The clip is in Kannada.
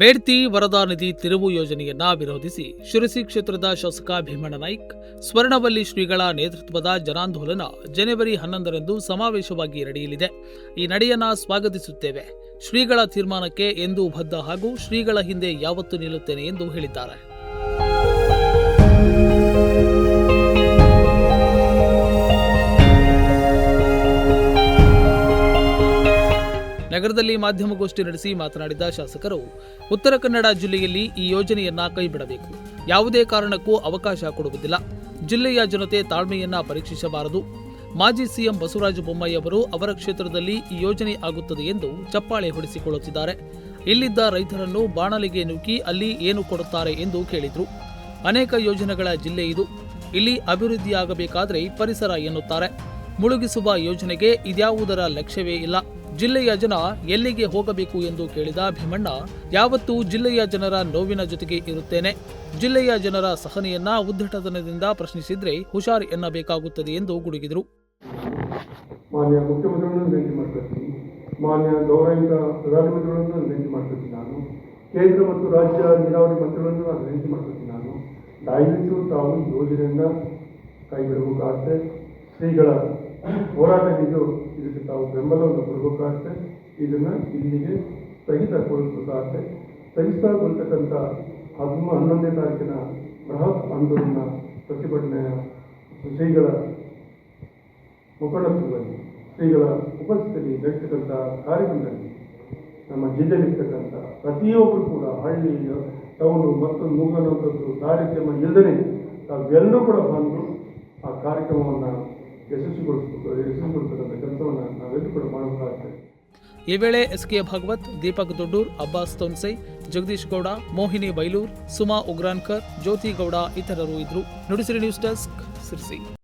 ಬೇಡ್ತಿ ವರದಾ ನಿಧಿ ತಿರುವು ಯೋಜನೆಯನ್ನ ವಿರೋಧಿಸಿ ಶಿರಸಿ ಕ್ಷೇತ್ರದ ಶಾಸಕ ಭೀಮಣ್ಣ ನಾಯ್ಕ್, ಸ್ವರ್ಣವಲ್ಲಿ ಶ್ರೀಗಳ ನೇತೃತ್ವದ ಜನಾಂದೋಲನ ಜನವರಿ ಹನ್ನೊಂದರಂದು ಸಮಾವೇಶವಾಗಿ ನಡೆಯಲಿದೆ. ಈ ನಡೆಯನ್ನ ಸ್ವಾಗತಿಸುತ್ತೇವೆ. ಶ್ರೀಗಳ ತೀರ್ಮಾನಕ್ಕೆ ಎಂದೂ ಬದ್ಧ ಹಾಗೂ ಶ್ರೀಗಳ ಹಿಂದೆ ಯಾವತ್ತೂ ನಿಲ್ಲುತ್ತೇನೆ ಎಂದು ಹೇಳಿದ್ದಾರೆ. ನಗರದಲ್ಲಿ ಮಾಧ್ಯಮಗೋಷ್ಠಿ ನಡೆಸಿ ಮಾತನಾಡಿದ ಶಾಸಕರು, ಉತ್ತರ ಕನ್ನಡ ಜಿಲ್ಲೆಯಲ್ಲಿ ಈ ಯೋಜನೆಯನ್ನ ಕೈಬಿಡಬೇಕು. ಯಾವುದೇ ಕಾರಣಕ್ಕೂ ಅವಕಾಶ ಕೊಡುವುದಿಲ್ಲ. ಜಿಲ್ಲೆಯ ಜನತೆ ತಾಳ್ಮೆಯನ್ನ ಪರೀಕ್ಷಿಸಬಾರದು. ಮಾಜಿ ಸಿಎಂ ಬಸವರಾಜ ಬೊಮ್ಮಾಯಿ ಅವರು ಅವರ ಕ್ಷೇತ್ರದಲ್ಲಿ ಈ ಯೋಜನೆ ಆಗುತ್ತದೆ ಎಂದು ಚಪ್ಪಾಳೆ ಹೊಡೆಸಿಕೊಳ್ಳುತ್ತಿದ್ದಾರೆ. ಇಲ್ಲಿದ್ದ ರೈತರನ್ನು ಬಾಣಲಿಗೆ ನುಗ್ಗಿ ಅಲ್ಲಿ ಏನು ಕೊಡುತ್ತಾರೆ ಎಂದು ಕೇಳಿದರು. ಅನೇಕ ಯೋಜನೆಗಳ ಜಿಲ್ಲೆ ಇದು. ಇಲ್ಲಿ ಅಭಿವೃದ್ಧಿಯಾಗಬೇಕಾದರೆ ಪರಿಸರ ಎನ್ನುತ್ತಾರೆ. ಮುಳುಗಿಸುವ ಯೋಜನೆಗೆ ಇದ್ಯಾವುದರ ಲಕ್ಷ್ಯವೇ ಇಲ್ಲ. ಜಿಲ್ಲೆಯ ಜನ ಎಲ್ಲಿಗೆ ಹೋಗಬೇಕು ಎಂದು ಕೇಳಿದ ಭೀಮಣ್ಣ, ಯಾವತ್ತೂ ಜಿಲ್ಲೆಯ ಜನರ ನೋವಿನ ಜೊತೆಗೆ ಇರುತ್ತೇನೆ. ಜಿಲ್ಲೆಯ ಜನರ ಸಹನೆಯನ್ನ ಉದ್ದಟತನದಿಂದ ಪ್ರಶ್ನಿಸಿದ್ರೆ ಹುಷಾರ್ ಎನ್ನಬೇಕಾಗುತ್ತದೆ ಎಂದು ಗುಡುಗಿದರು. ಮಾನ್ಯ ಮುಖ್ಯಮಂತ್ರಿಗಳನ್ನು ವಿನಂತಿ ಮಾಡ್ತೀನಿ ಮಾನ್ಯ ಗೌರವಿತ ಪ್ರಧಾನಮಂತ್ರಿಗಳನ್ನು ವಿನಂತಿ ಮಾಡ್ತೀನಿ ನಾನು. ಕೇಂದ್ರ ಮತ್ತು ರಾಜ್ಯ ನೀರಾವರಿ ಮಂತ್ರಿಗಳನ್ನು ನಾನು ವಿನಂತಿ ಮಾಡ್ತೀನಿ ನಾನು. ದಯವಿಟ್ಟು ತಾವು ಯೋಜನೆಯನ್ನು ಕೈಬಿಡಬೇಕಾಗುತ್ತೆ. ಶ್ರೀಗಳ ಹೋರಾಟವಿದ್ದು ಇದಕ್ಕೆ ತಾವು ಬೆಂಬಲವನ್ನು ಕೊಡಬೇಕಾಗುತ್ತೆ ಇದನ್ನು ಇಲ್ಲಿಗೆ ಸ್ಥಗಿತಗೊಳಿಸಬೇಕಾಗುತ್ತೆ ಸ್ಥಗಿತಗೊಳ್ತಕ್ಕಂಥ ಹದಿಮ ಹನ್ನೊಂದನೇ ತಾರೀಕಿನ ಬೃಹತ್ ಆಂದೋಲನ ಪ್ರತಿಭಟನೆಯ ಶ್ರೀಗಳ ಮುಖಂಡತ್ವದಲ್ಲಿ, ಶ್ರೀಗಳ ಉಪಸ್ಥಿತಿಯಲ್ಲಿ ನಡೆಸಿದಂಥ ಕಾರ್ಯಕ್ರಮದಲ್ಲಿ ನಮ್ಮ ಜಿಲ್ಲೆಯಲ್ಲಿರ್ತಕ್ಕಂಥ ಪ್ರತಿಯೊಬ್ಬರು ಕೂಡ ಹಳ್ಳಿ ಟೌನು ಮತ್ತೊಂದು ಮೂಗನಂಥದ್ದು ಕಾರ್ಯಕ್ರಮ ಇಲ್ಲದೇ ತಾವೆಲ್ಲರೂ ಕೂಡ ಬಂದು ಆ ಕಾರ್ಯಕ್ರಮವನ್ನು ಈ ವೇಳೆ ಎಸ್ಕೆ ಭಾಗವತ್, ದೀಪಕ್ ದೊಡ್ಡೂರ್, ಅಬ್ಬಾಸ್ ತೋನ್ಸೈ, ಜಗದೀಶ್ ಗೌಡ, ಮೋಹಿನಿ ಬೈಲೂರ್, ಸುಮಾ ಉಗ್ರಾನ್ಕರ್, ಜ್ಯೋತಿ ಗೌಡ ಇತರರು ಇದ್ರು ನುಡಿಸಿರಿ ನ್ಯೂಸ್ ಡೆಸ್ಕ್, ಸಿರ್ಸಿ.